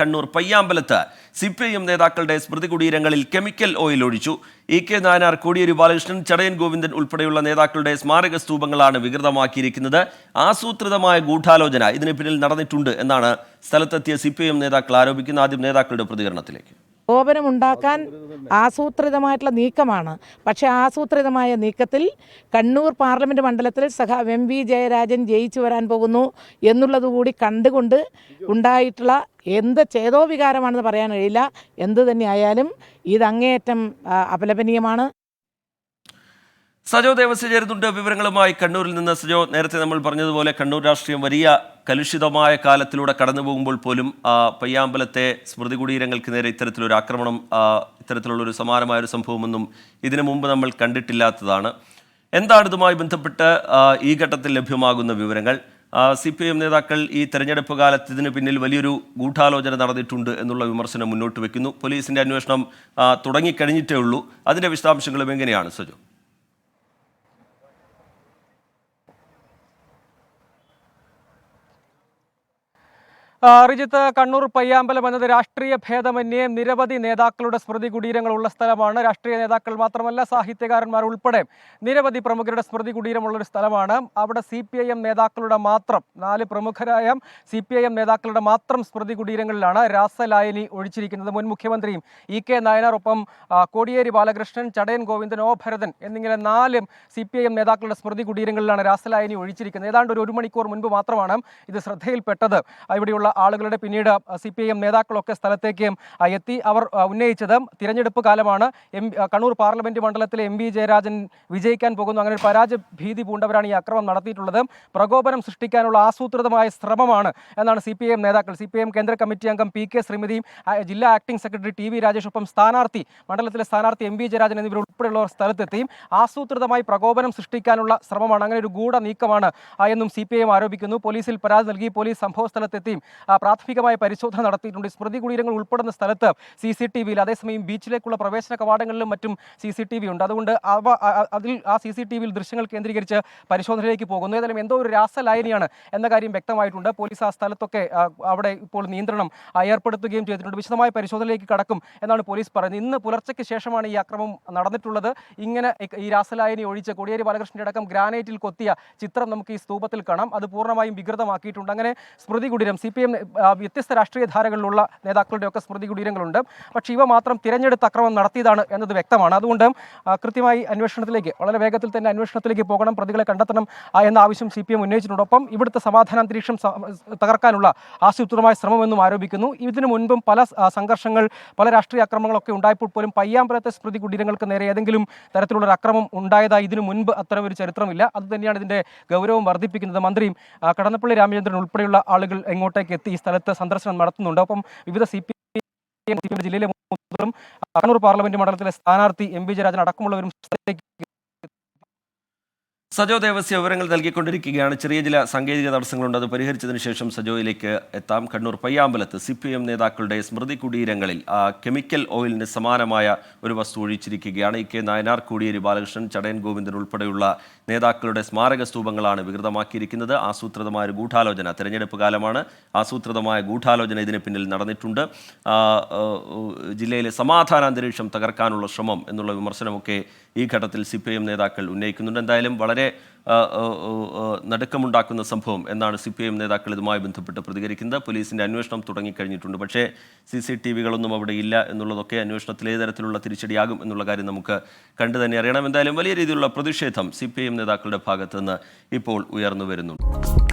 കണ്ണൂർ പയ്യാമ്പലത്ത് C P I M നേതാക്കളുടെ സ്മൃതി കുടീരങ്ങളിൽ കെമിക്കൽ ഓയിൽ ഒഴിച്ചു. ഇ കെ നായനാർ കോടിയേരി ബാലകൃഷ്ണൻ ചടയൻ ഗോവിന്ദൻ ഉൾപ്പെടെയുള്ള നേതാക്കളുടെ സ്മാരക സ്തൂപങ്ങളാണ് വികൃതമാക്കിയിരിക്കുന്നത്. ആസൂത്രിതമായ ഗൂഢാലോചന ഇതിന് പിന്നിൽ നടന്നിട്ടുണ്ട് എന്നാണ് സ്ഥലത്തെത്തിയ സി പി ഐ എം നേതാക്കൾ ആരോപിക്കുന്ന ആദ്യം നേതാക്കളുടെ പ്രതികരണത്തിലേക്ക്. പ്രകോപനമുണ്ടാക്കാൻ ആസൂത്രിതമായിട്ടുള്ള നീക്കമാണ്. പക്ഷേ ആസൂത്രിതമായ നീക്കത്തിൽ കണ്ണൂർ പാർലമെന്റ് മണ്ഡലത്തിൽ സഹ എം വി ജയരാജൻ ജയിച്ചു വരാൻ പോകുന്നു എന്നുള്ളതുകൂടി കണ്ടുകൊണ്ട് ഉണ്ടായിട്ടുള്ള എന്ത് ചേതോ വികാരമാണെന്ന് പറയാൻ കഴിയില്ല. എന്ത് തന്നെയായാലും ഇത് അങ്ങേയറ്റം അപലപനീയമാണ്. സജോ ദേവസ്യ ചേരുന്നുണ്ട്. വിവരങ്ങളുമായി കണ്ണൂരിൽ നിന്ന് സജോ നേരത്തെ നമ്മൾ പറഞ്ഞതുപോലെ കണ്ണൂർ രാഷ്ട്രീയം വലിയ കലുഷിതമായ കാലത്തിലൂടെ കടന്നു പോകുമ്പോൾ പോലും പയ്യാമ്പലത്തെ സ്മൃതി കുടീരങ്ങൾക്ക് നേരെ ഇത്തരത്തിലൊരു ആക്രമണം ഇത്തരത്തിലുള്ള ഒരു സമാനമായ ഒരു സംഭവമൊന്നും ഇതിനു മുമ്പ് നമ്മൾ കണ്ടിട്ടില്ലാത്തതാണ്. എന്താണ് ഇതുമായി ബന്ധപ്പെട്ട് ഈ ഘട്ടത്തിൽ ലഭ്യമാകുന്ന വിവരങ്ങൾ? സി പി എം നേതാക്കൾ ഈ തെരഞ്ഞെടുപ്പ് കാലത്ത് ഇതിന് പിന്നിൽ വലിയൊരു ഗൂഢാലോചന നടന്നിട്ടുണ്ട് എന്നുള്ള വിമർശനം മുന്നോട്ട് വെക്കുന്നു. പോലീസിന്റെ അന്വേഷണം തുടങ്ങിക്കഴിഞ്ഞിട്ടേ ഉള്ളൂ. അതിന്റെ വിശദാംശങ്ങളും എങ്ങനെയാണ് സജോ? റിജിത്ത് കണ്ണൂർ പയ്യാമ്പലം എന്നത് രാഷ്ട്രീയ ഭേദമന്യേ നിരവധി നേതാക്കളുടെ സ്മൃതി കുടീരങ്ങളുള്ള സ്ഥലമാണ്. രാഷ്ട്രീയ നേതാക്കൾ മാത്രമല്ല സാഹിത്യകാരന്മാർ ഉൾപ്പെടെ നിരവധി പ്രമുഖരുടെ സ്മൃതി കുടീരമുള്ളൊരു സ്ഥലമാണ്. അവിടെ സി പി ഐ എം നേതാക്കളുടെ മാത്രം നാല് പ്രമുഖരായ സി പി ഐ എം നേതാക്കളുടെ മാത്രം സ്മൃതി കുടീരങ്ങളിലാണ് രാസലായനി ഒഴിച്ചിരിക്കുന്നത്. മുൻ മുഖ്യമന്ത്രിയും ഇ കെ നായനാർ ഒപ്പം കോടിയേരി ബാലകൃഷ്ണൻ ചടയൻ ഗോവിന്ദൻ ഒ ഭരതൻ എന്നിങ്ങനെ നാല് സി പി ഐ എം നേതാക്കളുടെ സ്മൃതി കുടീരങ്ങളിലാണ് രാസലായനി ഒഴിച്ചിരിക്കുന്നത്. ഏതാണ്ട് ഒരു ഒരു മണിക്കൂർ മുൻപ് മാത്രമാണ് ഇത് ശ്രദ്ധയിൽപ്പെട്ടത്. ഇവിടെയുള്ള ആളുകളുടെ പിന്നീട് സി പി ഐ എം നേതാക്കളൊക്കെ സ്ഥലത്തേക്ക് എത്തി. അവർ ഉന്നയിച്ചത് തിരഞ്ഞെടുപ്പ് കാലമാണ്. എം കണ്ണൂർ പാർലമെന്റ് മണ്ഡലത്തിലെ എം വി ജയരാജൻ വിജയിക്കാൻ പോകുന്നു. അങ്ങനെ ഒരു പരാജയ ഭീതി പൂണ്ടവരാണ് ഈ അക്രമം നടത്തിയിട്ടുള്ളത്. പ്രകോപനം സൃഷ്ടിക്കാനുള്ള ആസൂത്രിതമായ ശ്രമമാണ് എന്നാണ് സി പി ഐ എം നേതാക്കൾ. സി പി ഐ എം കേന്ദ്ര കമ്മിറ്റി അംഗം പി കെ ശ്രീമതിയും ജില്ലാ acting secretary T V Rajesh ഒപ്പം സ്ഥാനാർത്ഥി മണ്ഡലത്തിലെ സ്ഥാനാർത്ഥി എം വി ജയരാജൻ എന്നിവർ ഉൾപ്പെടെയുള്ളവർ സ്ഥലത്തെത്തിയും ആസൂത്രിതമായി പ്രകോപനം സൃഷ്ടിക്കാനുള്ള ശ്രമമാണ്. അങ്ങനെ ഒരു ഗൂഢ നീക്കമാണ് എന്നും സി പി ഐ എം ആരോപിക്കുന്നു. പോലീസിൽ പരാതി നൽകി പോലീസ് സംഭവ സ്ഥലത്തെത്തിയും പ്രാഥമികമായ പരിശോധന നടത്തിയിട്ടുണ്ട്. സ്മൃതി കുടീരങ്ങൾ ഉൾപ്പെടുന്ന സ്ഥലത്ത് സി സി ടി വിയിൽ അതേസമയം ബീച്ചിലേക്കുള്ള പ്രവേശന കവാടങ്ങളിലും മറ്റും സി സി ടി വി ഉണ്ട്. അതുകൊണ്ട് അവ അതിൽ ആ സി സി ടി വിയിൽ ദൃശ്യങ്ങൾ കേന്ദ്രീകരിച്ച് പരിശോധനയിലേക്ക് പോകുന്നു. ഏതായാലും എന്തോ ഒരു രാസലായനിയാണ് എന്ന കാര്യം വ്യക്തമായിട്ടുണ്ട്. പോലീസ് ആ സ്ഥലത്തൊക്കെ അവിടെ ഇപ്പോൾ നിയന്ത്രണം ഏർപ്പെടുത്തുകയും ചെയ്തിട്ടുണ്ട്. വിശദമായ പരിശോധനയിലേക്ക് കടക്കും എന്നാണ് പോലീസ് പറയുന്നത്. ഇന്ന് പുലർച്ചയ്ക്ക് ശേഷമാണ് ഈ അക്രമം നടന്നിട്ടുള്ളത്. ഇങ്ങനെ ഈ രാസലായനി ഒഴിച്ച് കോടിയേരി ബാലകൃഷ്ണന്റെ അടക്കം ഗ്രാനൈറ്റിൽ കൊത്തിയ ചിത്രം നമുക്ക് ഈ സ്തൂപത്തിൽ കാണാം. അത് പൂർണമായും വികൃതമാക്കിയിട്ടുണ്ട്. അങ്ങനെ സ്മൃതി കുടീരം സി പി എം വ്യത്യസ്ത രാഷ്ട്രീയ ധാരകളിലുള്ള നേതാക്കളുടെയൊക്കെ സ്മൃതി കുടീരങ്ങളുണ്ട്. പക്ഷേ ഇവ മാത്രം തിരഞ്ഞെടുത്ത് അക്രമം നടത്തിയതാണ് എന്നത് വ്യക്തമാണ്. അതുകൊണ്ട് കൃത്യമായി അന്വേഷണത്തിലേക്ക് വളരെ വേഗത്തിൽ തന്നെ അന്വേഷണത്തിലേക്ക് പോകണം പ്രതികളെ കണ്ടെത്തണം എന്ന ആവശ്യം സി പി എം ഉന്നയിച്ചിട്ടുണ്ട് ഒപ്പം ഇവിടുത്തെ സമാധാനാന്തരീക്ഷം തകർക്കാനുള്ള ആസൂത്രിതമായ ശ്രമമെന്നും ആരോപിക്കുന്നു. ഇതിനു മുൻപും പല സംഘർഷങ്ങൾ പല രാഷ്ട്രീയ അക്രമങ്ങളൊക്കെ ഉണ്ടായപ്പോൾ പോലും പയ്യാമ്പലത്തെ സ്മൃതി കുടീരങ്ങൾക്ക് നേരെ ഏതെങ്കിലും തരത്തിലുള്ള അക്രമം ഉണ്ടായതായി ഇതിനു മുൻപ് അത്തരം ഒരു ചരിത്രമില്ല. അതുതന്നെയാണ് ഇതിന്റെ ഗൗരവം വർദ്ധിപ്പിക്കുന്നത്. മന്ത്രിയും കടന്നപ്പള്ളി രാമചന്ദ്രൻ ഉൾപ്പെടെയുള്ള ആളുകൾ ഇങ്ങോട്ടേക്ക് എത്തി ഈ സ്ഥലത്ത് സന്ദർശനം നടത്തുന്നുണ്ട്. ഒപ്പം വിവിധ സി പി ജില്ലയിലെ കണ്ണൂർ പാർലമെന്റ് മണ്ഡലത്തിലെ സ്ഥാനാർത്ഥി എം വി ജയരാജൻ അടക്കമുള്ളവരും സ്ഥലത്തേക്ക് സജോ ദേവസ്യ വിവരങ്ങൾ നൽകിക്കൊണ്ടിരിക്കുകയാണ്. ചെറിയ ചില സാങ്കേതിക തടസ്സങ്ങളുണ്ട്. അത് പരിഹരിച്ചതിന് ശേഷം സജോയിലേക്ക് എത്താം. കണ്ണൂർ പയ്യാമ്പലത്ത് സി പി എം നേതാക്കളുടെ സ്മൃതി കുടീരങ്ങളിൽ കെമിക്കൽ ഓയിലിന് സമാനമായ ഒരു വസ്തു ഒഴിച്ചിരിക്കുകയാണ്. ഇ കെ നായനാർ കോടിയേരി ബാലകൃഷ്ണൻ ചടയൻ ഗോവിന്ദൻ ഉൾപ്പെടെയുള്ള നേതാക്കളുടെ സ്മാരക സ്തൂപങ്ങളാണ് വികൃതമാക്കിയിരിക്കുന്നത്. ആസൂത്രിതമായ ഒരു ഗൂഢാലോചന തെരഞ്ഞെടുപ്പ് കാലമാണ്. ആസൂത്രിതമായ ഗൂഢാലോചന ഇതിന് പിന്നിൽ നടന്നിട്ടുണ്ട്. ജില്ലയിലെ സമാധാന അന്തരീക്ഷം തകർക്കാനുള്ള ശ്രമം എന്നുള്ള വിമർശനമൊക്കെ ഈ ഘട്ടത്തിൽ സി പി ഐ എം നേതാക്കൾ ഉന്നയിക്കുന്നുണ്ട്. എന്തായാലും വളരെ നടുക്കമുണ്ടാക്കുന്ന സംഭവം എന്നാണ് സി പി ഐ എം നേതാക്കൾ ഇതുമായി ബന്ധപ്പെട്ട് പ്രതികരിക്കുന്നത്. പോലീസിന്റെ അന്വേഷണം തുടങ്ങിക്കഴിഞ്ഞിട്ടുണ്ട്. പക്ഷേ സി സി ടി വികളൊന്നും അവിടെ ഇല്ല എന്നുള്ളതൊക്കെ അന്വേഷണത്തിൽ ഏത് തരത്തിലുള്ള തിരിച്ചടിയാകും എന്നുള്ള കാര്യം നമുക്ക് കണ്ടു തന്നെ അറിയണം. എന്തായാലും വലിയ രീതിയിലുള്ള പ്രതിഷേധം സി പി ഐ എം നേതാക്കളുടെ ഭാഗത്തുനിന്ന് ഇപ്പോൾ ഉയർന്നു വരുന്നുണ്ട്.